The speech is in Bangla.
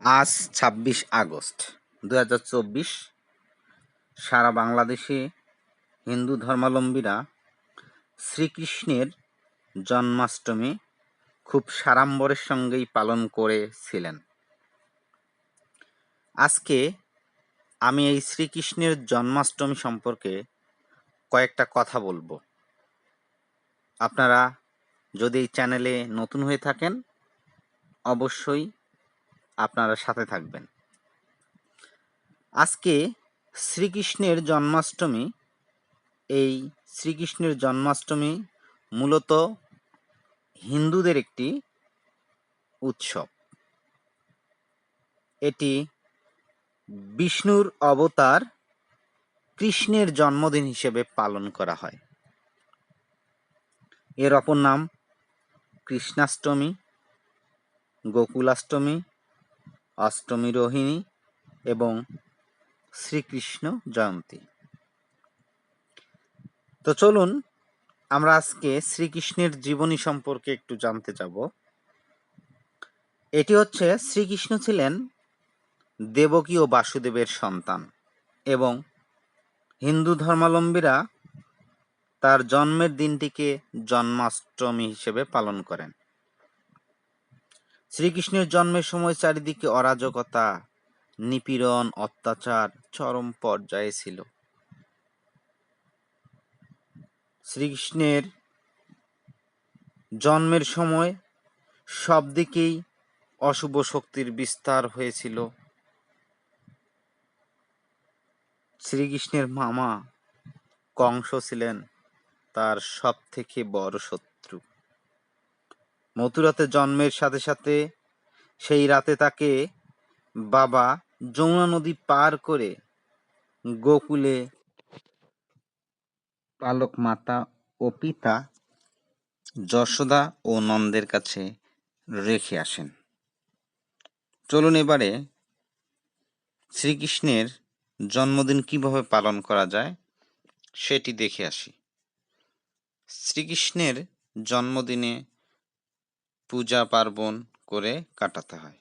আজ ছাব্বিশ আগস্ট দু হাজার চব্বিশ। সারা বাংলাদেশে হিন্দু ধর্মাবলম্বীরা শ্রীকৃষ্ণের জন্মাষ্টমী খুব সাড়ম্বরের সঙ্গেই পালন করেছিলেন। আজকে আমি এই শ্রীকৃষ্ণের জন্মাষ্টমী সম্পর্কে কয়েকটা কথা বলব। আপনারা যদি এই চ্যানেলে নতুন হয়ে থাকেন, অবশ্যই আপনারা সাথে থাকবেন। আজকে শ্রীকৃষ্ণের জন্মাষ্টমী। এই শ্রীকৃষ্ণের জন্মাষ্টমী মূলত হিন্দুদের একটি উৎসব। এটি বিষ্ণুর অবতার কৃষ্ণের জন্মদিন হিসেবে পালন করা হয়। এর অপর নাম কৃষ্ণাষ্টমী, গোকুলাষ্টমী অষ্টমী রোহিণী এবং শ্রীকৃষ্ণ জয়ন্তী। তো চলুন, আমরা আজকে শ্রীকৃষ্ণের জীবনী সম্পর্কে একটু জানতে যাব। এটি হচ্ছে, শ্রীকৃষ্ণ ছিলেন দেবকী ও বাসুদেবের সন্তান এবং হিন্দু ধর্মাবলম্বীরা তার জন্মের দিনটিকে জন্মাষ্টমী হিসেবে পালন করেন। শ্রীকৃষ্ণের জন্মের সময় চারিদিকে অরাজকতা, নিপীড়ন, অত্যাচার চরম পর্যায়ে ছিল। শ্রীকৃষ্ণের জন্মের সময় সব দিকেই অশুভ শক্তির বিস্তার হয়েছিল। শ্রীকৃষ্ণের মামা কংস ছিলেন তার সব থেকে বড় শত্রু। মথুরাতে জন্মের সাথে সাথে সেই রাতে তাকে বাবা যমুনা নদী পার করে গোকুলে পালক মাতা ও পিতা যশোদা ও নন্দের কাছে রেখে আসেন। চলুন এবারে শ্রীকৃষ্ণের জন্মদিন কীভাবে পালন করা যায় সেটি দেখে আসি। শ্রীকৃষ্ণের জন্মদিনে পূজা পার্বণ করে কাটাতে হয়।